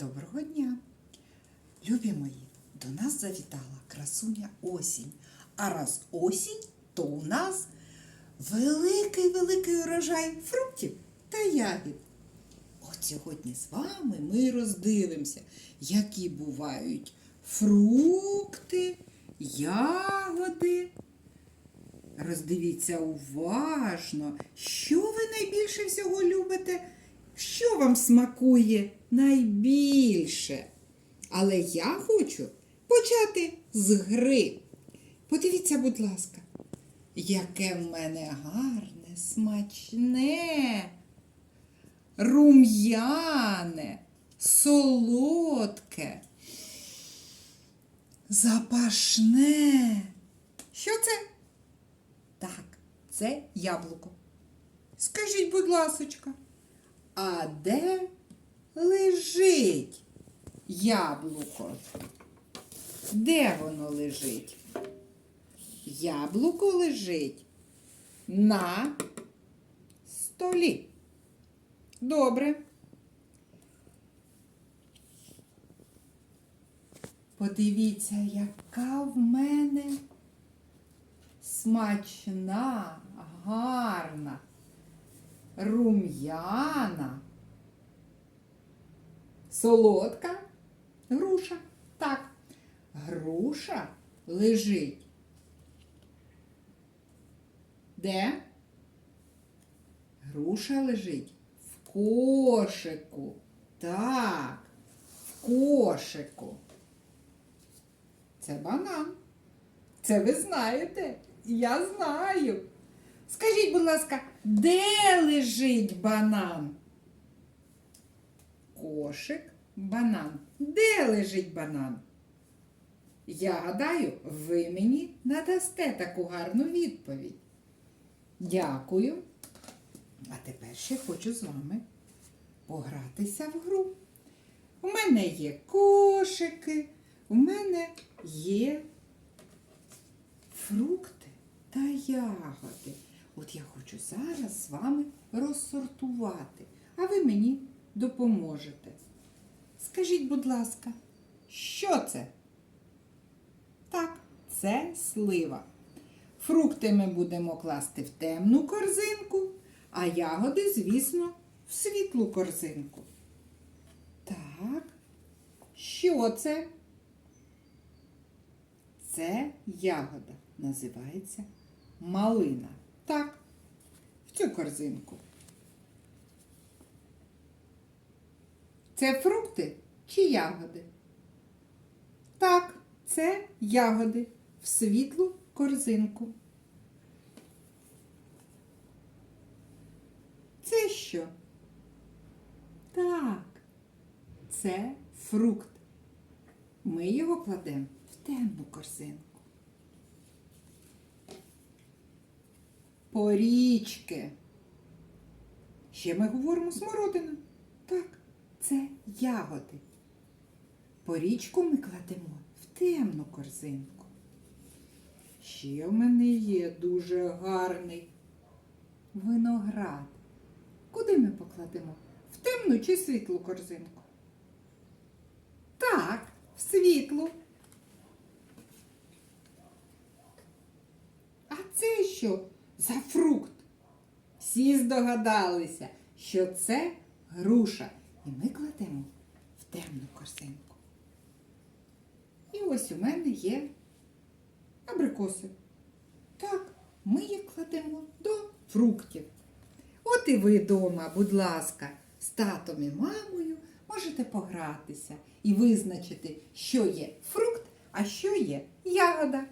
Доброго дня! Любі мої, до нас завітала красуня осінь. А раз осінь, то у нас великий-великий урожай фруктів та ягід. От сьогодні з вами ми роздивимося, які бувають фрукти, ягоди. Роздивіться уважно, що ви найбільше всього любите, що вам смакує найбільше. Але я хочу почати з гри. Подивіться, будь ласка, яке в мене гарне, смачне, рум'яне, солодке, запашне. Що це? Так, це яблуко. Скажіть, будь ласочка, а де лежить яблуко? Де воно лежить? Яблуко лежить на столі. Добре. Подивіться, яка в мене смачна, гарна, рум'яна, солодка груша. Так, груша лежить. Де? Груша лежить в кошику. Так, в кошику. Це банан. Це ви знаєте. Я знаю. Скажіть, будь ласка, де лежить банан? Кошик, банан. Де лежить банан? Я гадаю, ви мені надасте таку гарну відповідь. Дякую. А тепер ще хочу з вами погратися в гру. У мене є кошики, у мене є фрукти та ягоди. Хочу зараз з вами розсортувати, а ви мені допоможете. Скажіть, будь ласка, що це? Так, це слива. Фрукти ми будемо класти в темну корзинку, а ягоди, звісно, в світлу корзинку. Так, що це? Це ягода. Називається малина. Так, цю корзинку. Це фрукти чи ягоди? Так, це ягоди в світлу корзинку. Це що? Так, це фрукт. Ми його кладемо в темну корзинку. Порічки. Ще ми говоримо смородина. Так, це ягоди. Порічку ми кладемо в темну корзинку. Ще в мене є дуже гарний виноград. Куди ми покладемо? В темну чи світлу корзинку? Так, в світлу. А це що за фрукт? Всі здогадалися, що це груша. І ми кладемо в темну корзинку. І ось у мене є абрикоси. Так, ми їх кладемо до фруктів. От і ви вдома, будь ласка, з татом і мамою можете погратися і визначити, що є фрукт, а що є ягода.